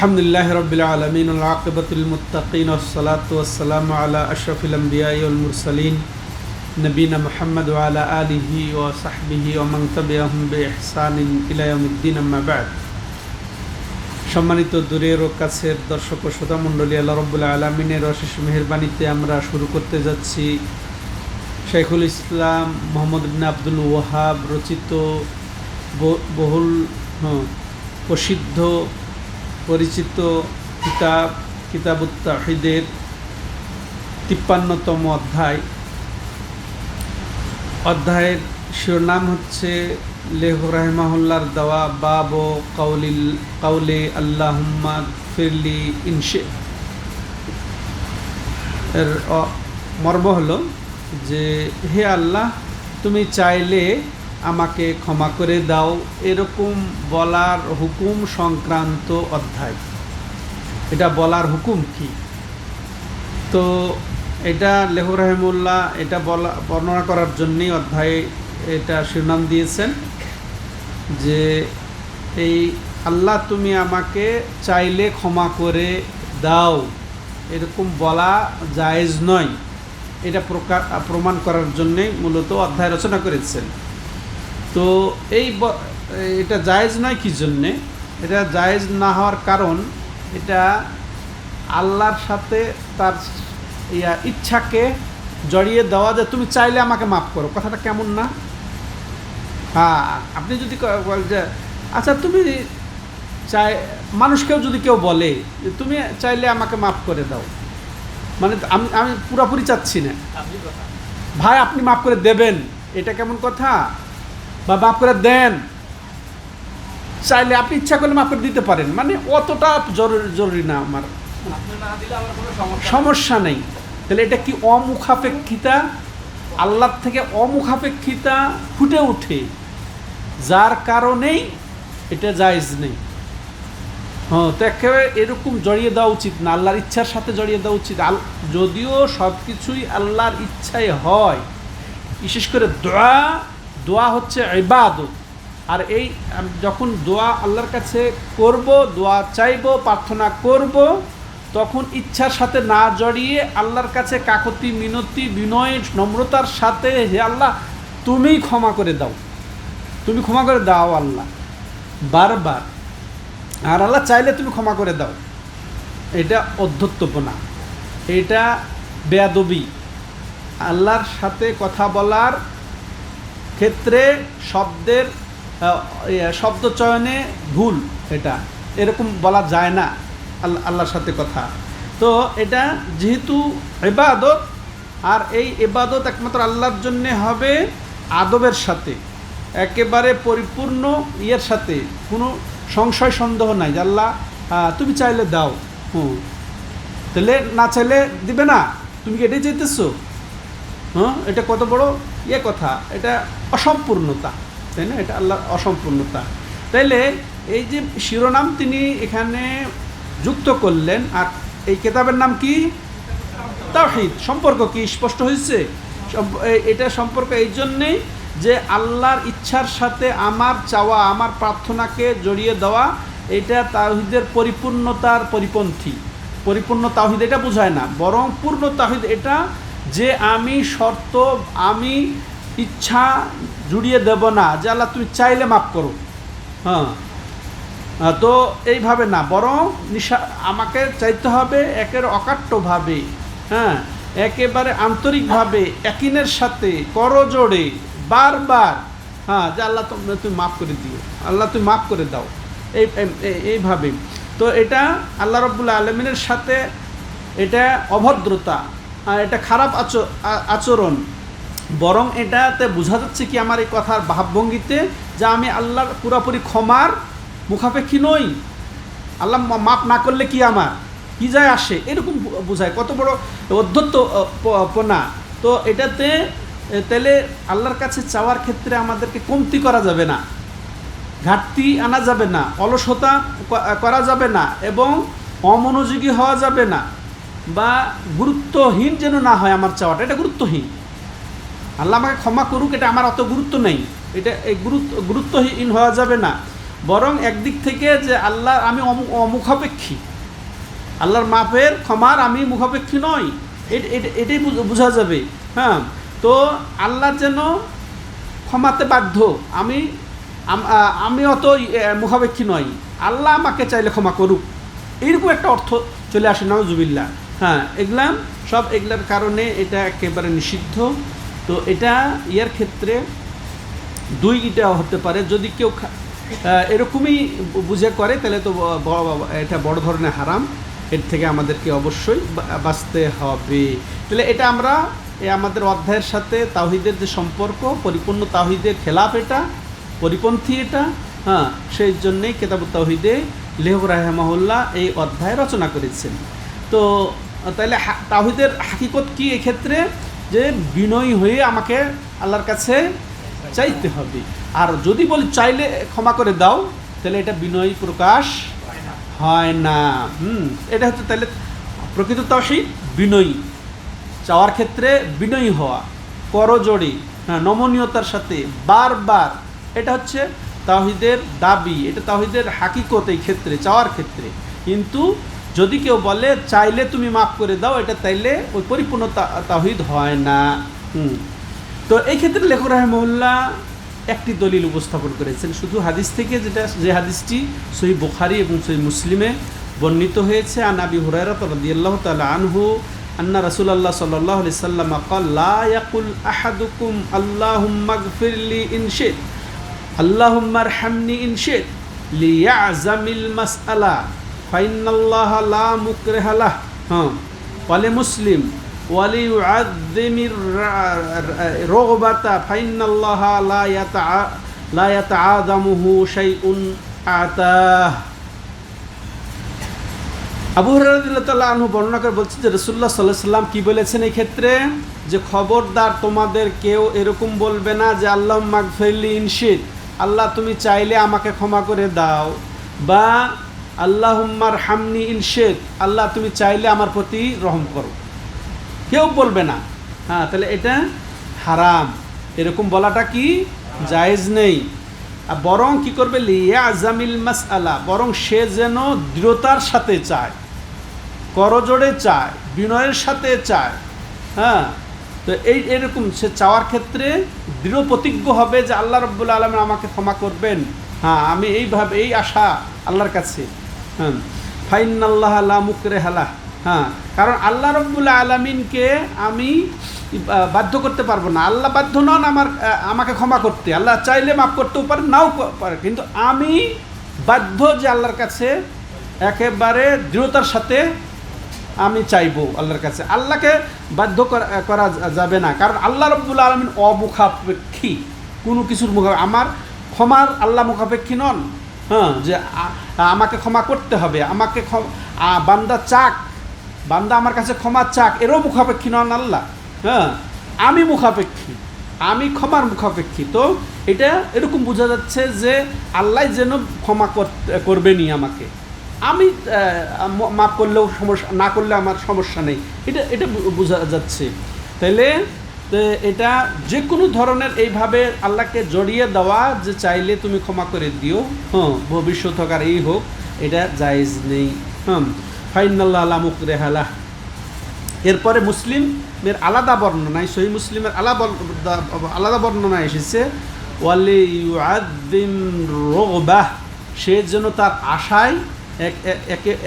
আলহামদুলিল্লাহ রবিল আলমিন আকিবতুল মুতাকিন ওসলাতাম আলা আশরফুল আম্বিয়াউল মুরসলিন, নবীন মোহাম্মদ আলা আলিহি ও সাহবিহি ও মংতবে আহমবে এহসান ইলায়মুদ্দিন আম্মাবাদ সম্মানিত দূরের ও কাছের দর্শক ও শ্রোতামণ্ডলী আল্লাহ রব্বুল্লাহ আলমিনের অশেষ মেহরবানিতে আমরা শুরু করতে যাচ্ছি। শেখুল ইসলাম মোহাম্মদ বিন আবদুল ওয়াহাব রচিত বহুল হ্যাঁ, প্রসিদ্ধ পরিচিত কিতাব, কিতাবুত্তাহিদের তিপ্পান্নতম অধ্যায়। অধ্যায়ের শিরোনাম হচ্ছে, লেহ রাহমাহুল্লার দেওয়া, বাব কাউলিল, কাউলে আল্লাহুম্মা ফিরলি ইনশে। এর মর্ম হলো যে, হে আল্লাহ, তুমি চাইলে আমাকে ক্ষমা করে দাও। এরকম বলার হুকুম সংক্রান্ত অধ্যায়। এটা বলার হুকুম কি? তো এটা লেহু রহমুল্লাহ এটা বলা, বর্ণনা করার জন্যই অধ্যায়ে এটা শিরোনাম দিয়েছেন যে, এই আল্লাহ তুমি আমাকে চাইলে ক্ষমা করে দাও। এরকম বলা জায়েজ নয়। এটা প্রকার, প্রমাণ করার জন্যে মূলত অধ্যায় রচনা করেছেন। তো এই এটা জায়েজ নয় কি জন্যে? এটা জায়েজ না হওয়ার কারণ এটা আল্লাহর সাথে তার ইয়া ইচ্ছাকে জড়িয়ে দেওয়া যে তুমি চাইলে আমাকে মাফ করো। কথাটা কেমন না? হ্যাঁ আপনি যদি যে আচ্ছা তুমি চাই মানুষকেও যদি কেউ বলে যে তুমি চাইলে আমাকে মাফ করে দাও। মানে আমি আমি পুরোপুরি চাচ্ছি না। ভাই আপনি মাফ করে দেবেন। এটা কেমন কথা? বা মাফ করে দেন। চাইলে আপনি ইচ্ছা করলে মাফ করে দিতে পারেন। মানে অতটা জরুরি জরুরি না আমার। সমস্যা নেই। তাহলে এটা কি অমুখাপেক্ষিতা? আল্লাহর থেকে অমুখাপেক্ষিতা ফুটে ওঠে। যার কারণেই এটা জায়েজ নেই। হ্যাঁ তো একেবারে এরকম জড়িয়ে দেওয়া উচিত না। আল্লাহর ইচ্ছার সাথে জড়িয়ে দেওয়া উচিত। আল যদিও সব কিছুই আল্লাহর ইচ্ছায় হয়, বিশেষ করে দোয়া দোয়া হচ্ছে ইবাদত। আর এই যখন দোয়া আল্লাহর কাছে করব, দোয়া চাইব, প্রার্থনা করব, তখন ইচ্ছার সাথে না জড়িয়ে আল্লাহর কাছে কাকতি, মিনতি, বিনয়, নম্রতার সাথে হে আল্লাহ তুমিই ক্ষমা করে দাও। তুমি ক্ষমা করে দাও আল্লাহ। বারবার। আর আল্লাহ চাইলে তুমি ক্ষমা করে দাও। এটা অধ্যত্বপনা এটা বেয়াদবি। আল্লাহর সাথে কথা বলার ক্ষেত্রে শব্দের ইয়ে, শব্দ চয়নে ভুল এটা। এরকম বলা যায় না আল্লাহ আল্লাহর সাথে কথা। তো এটা যেহেতু এবাদত আর এই এবাদত একমাত্র আল্লাহর জন্যে হবে আদবের সাথে। একেবারে পরিপূর্ণ ইয়ের সাথে। কোনো সংশয় সন্দেহ নাই যে আল্লাহ তুমি চাইলে দাও। হুম। তাহলে না চাইলে দিবে না। তুমি কি এটাই চাইতেছো? হ্যাঁ এটা কত বড় ইয়ে কথা, এটা অসম্পূর্ণতা, তাই না? এটা আল্লাহর অসম্পূর্ণতা। তাইলে এই যে শিরোনাম তিনি এখানে যুক্ত করলেন, আর এই কেতাবের নাম কি? তাহিদ সম্পর্ক কি? স্পষ্ট হয়েছে এটা সম্পর্ক এই জন্যেই যে আল্লাহর ইচ্ছার সাথে আমার চাওয়া, আমার প্রার্থনাকে জড়িয়ে দেওয়া, এটা তাহিদের পরিপূর্ণতার পরিপন্থী। পরিপূর্ণ তাওহিদ এটা বোঝায় না, বরং পূর্ণ তাওহিদ এটা যে আমি শর্ত, আমি ইচ্ছা জুড়িয়ে দেব না, যে আল্লাহ তুমি চাইলে মাফ করো। হ্যাঁ। তো এইভাবে না, বরং নিশা, আমাকে চাইতে হবে একের অকাট্যভাবে হ্যাঁ একেবারে আন্তরিকভাবে একিনের সাথে, করজোড়ে, বারবার হ্যাঁ যে আল্লাহ তুমি তুমি মাফ করে দিও, আল্লাহ তুমি মাফ করে দাও, এই, এই- এই- এইভাবে। তো এটা আল্লাহ রব্বুল্লা আলমিনের সাথে, এটা অভদ্রতা এটা খারাপ আচ- আচরণ। বরং এটাতে বোঝা যাচ্ছে কি আমার এই কথার ভাবভঙ্গিতে যে আমি আল্লাহর পুরোপুরি ক্ষমার মুখাপেক্ষী নই। আল্লাহ মাপ না করলে কি আমার? কি যায় আসে? এরকম বোঝায়। কত বড় অধ্যত্ত আহ, পনা। তো এটাতে তাহলে আল্লাহর কাছে চাওয়ার ক্ষেত্রে আমাদেরকে কমতি করা যাবে না। ঘাটতি আনা যাবে না। অলসতা করা যাবে না। এবং অমনোযোগী হওয়া যাবে না। বা গুরুত্বহীন যেন না হয় আমার চাওয়াটা, এটা গুরুত্বহীন। আল্লাহ আমাকে ক্ষমা করুক, এটা আমার অত গুরুত্ব নেই। এটা এই গুরুত্ব, গুরুত্বহীন হওয়া যাবে না। বরং একদিক থেকে যে আল্লাহ, আমি অমু- অমুখাপেক্ষী। আল্লাহর মাপের ক্ষমার আমি মুখাপেক্ষী নই। এট- এট- এটাই বুঝ- বোঝা যাবে। হ্যাঁ তো আল্লাহ যেন ক্ষমাতে বাধ্য। আমি আমি অত মুখাপেক্ষী নই। আল্লাহ আমাকে চাইলে ক্ষমা করুক। এইরকম একটা অর্থ চলে আসে নজুবিল্লা হ্যাঁ এগুলাম, সব এগুলার কারণে এটা একেবারে নিষিদ্ধ। তো এটা ইয়ার ক্ষেত্রে দুই ইটা হতে পারে। যদি কেউ এরকমই বুঝে করে, তাহলে তো এটা বড় ধরনের হারাম। এর থেকে আমাদেরকে অবশ্যই বাঁচতে হবে। তাহলে এটা আমরা আমাদের অধ্যায়ের সাথে তাহিদের যে সম্পর্ক, পরিপূর্ণ তাহিদের খেলাফ এটা, পরিপন্থী এটা হ্যাঁ সেই জন্যেই কেতাব তাহিদে লেহব রাহেমাহুল্লাহ এই অধ্যায় রচনা করেছেন। তো তাহলে তাহিদের হাকিকত কি এক্ষেত্রে? যে বিনয়ী হয়ে আমাকে আল্লাহর কাছে চাইতে হবে। আর যদি বলি চাইলে ক্ষমা করে দাও তাহলে এটা বিনয়ী প্রকাশ হয় না। হুম, এটা হচ্ছে তাহলে প্রকৃত তাওহীদ, বিনয়ী। চাওয়ার ক্ষেত্রে বিনয়ী হওয়া, করজোড়ে হ্যাঁ নমনীয়তার সাথে বারবার। এটা হচ্ছে তাহিদের দাবি, এটা তাহিদের হাকিকত এই ক্ষেত্রে, চাওয়ার ক্ষেত্রে। কিন্তু যদি কেউ বলে চাইলে তুমি মাফ করে দাও এটা তাইলে ওই পরিপূর্ণ তা- তাহিদ হয় না হুম তো এই ক্ষেত্রে লেখক রাহমুল্লাহ একটি দলিল উপস্থাপন করেছেন শুধু হাদিস থেকে যেটা যে হাদিসটি সহি বুখারি এবং সহি মুসলিমে বর্ণিত হয়েছে আন আবি হুরায়রা রাদিয়াল্লাহু তাআলা আনহু আন্না রাসূলুল্লাহ সাল্লাল্লাহু আলাইহি সাল্লাম قال لا يقل احدكم اللهم اغفر لي ان شئت اللهم ارحمني ان شئت ليعزم المسألة ফাইনাল্লাহ লা হ্যাঁ। মুসলিম, ওয়ালি আদিমির লা বর্ণনা করে রসুল্লাহ বলেছেন এই ক্ষেত্রে? যে খবরদার তোমাদের কেউ এরকম বলবে না যে আল্লাহ ইনশিদ, আল্লাহ তুমি চাইলে আমাকে ক্ষমা করে দাও। বা আল্লাহুম্মার হামনি ইনশেদ আল্লাহ, তুমি চাইলে আমার প্রতি রহম করো। কেউ বলবে না। হ্যাঁ তাহলে এটা হারাম। এরকম বলাটা কি? জায়েজ নেই। আর বরং কি করবে? লিয়া আজামিল মাস আলা বরং সে যেন দৃঢ়তার সাথে চায়, করজোড়ে চায়, বিনয়ের সাথে চায়। হ্যাঁ তো এই এরকম সে চাওয়ার ক্ষেত্রে দৃঢ় প্রতিজ্ঞ হবে যে আল্লাহ রব্বুল আলম আমাকে ক্ষমা করবেন। হ্যাঁ আমি এইভাবে, এই আশা আল্লাহর কাছে। হ্যাঁ। ফাইন আল্লাহ মুকরে হালা হ্যাঁ। কারণ আল্লাহ রব্বুল আলমিনকে আমি বাধ্য করতে পারব না। আল্লাহ বাধ্য নন আমার আমাকে ক্ষমা করতে। আল্লাহ চাইলে মাফ করতেও পারে নাও পারে কিন্তু আমি বাধ্য যে আল্লাহর কাছে একেবারে দৃঢ়তার সাথে আমি চাইব আল্লাহর কাছে। আল্লাহকে বাধ্য করা যাবে না। কারণ আল্লাহ রব্বুল আলমিন অমুখাপেক্ষী। কোনো কিছুর মুখা আমার ক্ষমার আল্লাহ মুখাপেক্ষী নন। হ্যাঁ যে আমাকে ক্ষমা করতে হবে, আমাকে বান্দা চাক, বান্দা আমার কাছে ক্ষমা চাক, এরও মুখাপেক্ষী নন আল্লাহ হ্যাঁ আমি মুখাপেক্ষী, আমি ক্ষমার মুখাপেক্ষী। তো এটা এরকম বোঝা যাচ্ছে যে আল্লাহ যেন ক্ষমা করতে, করবেনই আমাকে। আমি মাফ করলেও সমস্যা, না করলে আমার সমস্যা নেই। এটা এটা বোঝা যাচ্ছে। তাহলে তো এটা যে কোনো ধরনের এইভাবে আল্লাহকে জড়িয়ে দেওয়া যে চাইলে তুমি ক্ষমা করে দিও। হ্যাঁ ভবিষ্যৎ হোক আর এই হোক, এটা জায়েজ নেই। হ্যাঁ ফাইনাল্লাহ আলা মুকরেহালা এরপরে মুসলিমের আলাদা বর্ণনায়, সহি মুসলিমের আলাদা আলাদা বর্ণনা এসেছে, ওয়ালি ইউআদ্দিম রোগবাহ সে যেন তার আশায়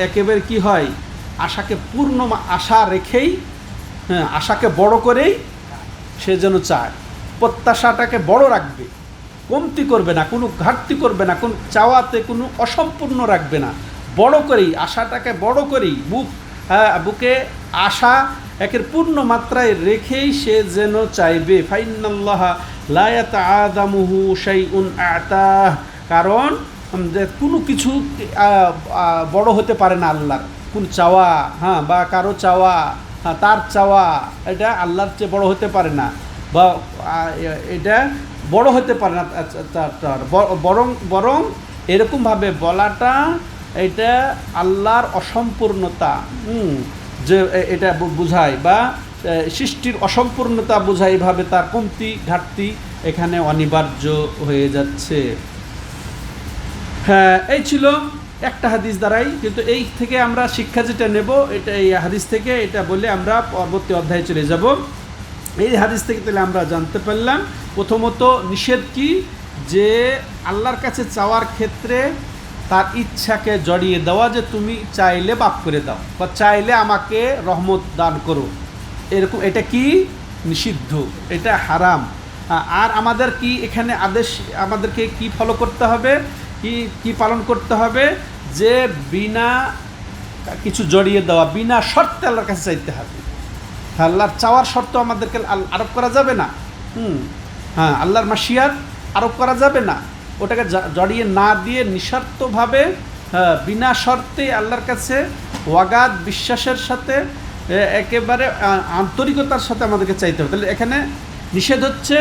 একেবারে কি হয়? আশাকে পূর্ণ আশা রেখেই হ্যাঁ আশাকে বড় করেই সে যেন চায়। প্রত্যাশাটাকে বড় রাখবে। কমতি করবে না কোনো ঘাটতি করবে না কোন চাওয়াতে কোনো অসম্পূর্ণ রাখবে না। বড় করেই আশাটাকে বড় করেই বুক হ্যাঁ, বুকে আশা একের পূর্ণ মাত্রায় রেখেই সে যেন চাইবে। ফাইনাল্লাহ লায়াত আদামুহু আতাহ। কারণ যে কোনো কিছু বড় হতে পারে না আল্লাহর। কোন চাওয়া হ্যাঁ বা কারও চাওয়া হ্যাঁ তার চাওয়া, এটা আল্লাহর চেয়ে বড় হতে পারে না। বা এটা বড় হতে পারে না তার। বরং বরং এরকমভাবে বলাটা এটা আল্লাহর অসম্পূর্ণতা যে এটা বোঝায় বা সৃষ্টির অসম্পূর্ণতা বোঝায় এভাবে তার কমতি ঘাটতি এখানে অনিবার্য হয়ে যাচ্ছে। হ্যাঁ এই ছিল একটা হাদিস দ্বারাই, কিন্তু এই থেকে আমরা শিক্ষা যেটা নেব, এটা এই হাদিস থেকে, এটা বলে আমরা পরবর্তী অধ্যায়ে চলে যাব। এই হাদিস থেকে তাহলে আমরা জানতে পারলাম, প্রথমত নিষেধ কি? যে আল্লাহর কাছে চাওয়ার ক্ষেত্রে তার ইচ্ছাকে জড়িয়ে দেওয়া, যে তুমি চাইলে বাপ করে দাও বা চাইলে আমাকে রহমত দান করো। এরকম, এটা কি? নিষিদ্ধ, এটা হারাম। আর আমাদের কি এখানে আদেশ, আমাদেরকে কি ফলো করতে হবে? কি কি পালন করতে হবে? যে বিনা কিছু জড়িয়ে দেওয়া বিনা শর্তে আল্লাহর কাছে চাইতে হবে। আল্লাহর চাওয়ার শর্ত আমাদেরকে আরোপ করা যাবে না। হুম হ্যাঁ আল্লাহর মাসিয়াত আরোপ করা যাবে না। ওটাকে জড়িয়ে না দিয়ে নিঃস্বার্থভাবে হ্যাঁ, বিনা শর্তে আল্লাহর কাছে ওয়াগাদ বিশ্বাসের সাথে একেবারে আন্তরিকতার সাথে আমাদেরকে চাইতে হবে। তাহলে এখানে নিষেধ হচ্ছে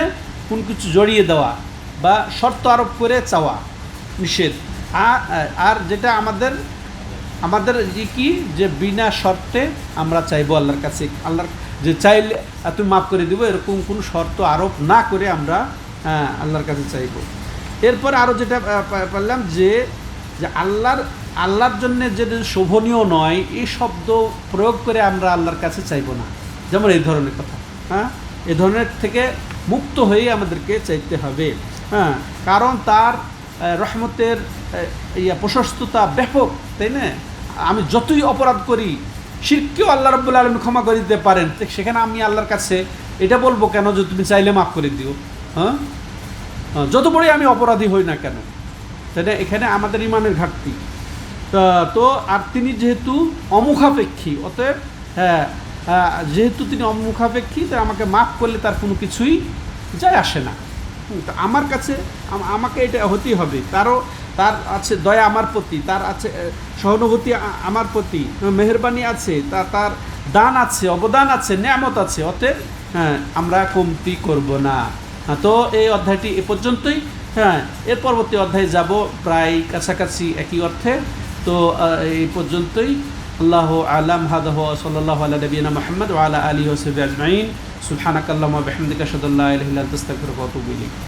কোন কিছু জড়িয়ে দেওয়া বা শর্ত আরোপ করে চাওয়া। নিষেধ। আর যেটা আমাদের আমাদের যে কি? যে বিনা শর্তে আমরা চাইব আল্লাহর কাছে। আল্লাহর, যে চাইলে তুমি মাফ করে দিব, এরকম কোনো শর্ত আরোপ না করে আমরা আল্লাহর কাছে চাইব। এরপর আরও যেটা পারলাম যে যে আল্লাহর আল্লাহর জন্য যেটা শোভনীয় নয়, এই শব্দ প্রয়োগ করে আমরা আল্লাহর কাছে চাইব না। যেমন এই ধরনের কথা হ্যাঁ? এ ধরনের থেকে মুক্ত হয়ে আমাদেরকে চাইতে হবে হ্যাঁ? কারণ তার রহমতের ইয়া প্রশস্ততা ব্যাপক তাই না? আমি যতই অপরাধ করি শিরকেও আল্লাহ রব্বুল আলম ক্ষমা করে দিতে পারেন। সেখানে আমি আল্লাহর কাছে এটা বলব কেন যে তুমি চাইলে মাফ করে দিও হ্যাঁ? হ্যাঁ, যত বড়ই আমি অপরাধী হই না কেন তাই না? এখানে আমাদের ইমানের ঘাটতি। তো আর তিনি যেহেতু অমুখাপেক্ষী অতএব হ্যাঁ যেহেতু তিনি অমুখাপেক্ষী তাই আমাকে মাফ করলে তার কোনো কিছুই যায় আসে না। তো আমার কাছে আমাকে এটা হতেই হবে। তারও তার আছে দয়া আমার প্রতি তার আছে সহানুভূতি আমার প্রতি মেহরবানি আছে তা তার দান আছে অবদান আছে নিয়ামত আছে অতএব হ্যাঁ আমরা কমতি করব না। হ্যাঁ, তো এই অধ্যায়টি এ পর্যন্তই। হ্যাঁ এর পরবর্তী অধ্যায়ে যাব প্রায় কাছাকাছি একই অর্থে। তো এই পর্যন্তই। আল্লাহ আলাম হাদাহ সাল্লাহ আলা নবীনা মোহাম্মদ ওয়ালা আলী ওসবি আজমাইন। সুবহানাকাল্লাহুম্মা বিহামদিকা আশহাদু আল্লা ইলাহা ইল্লা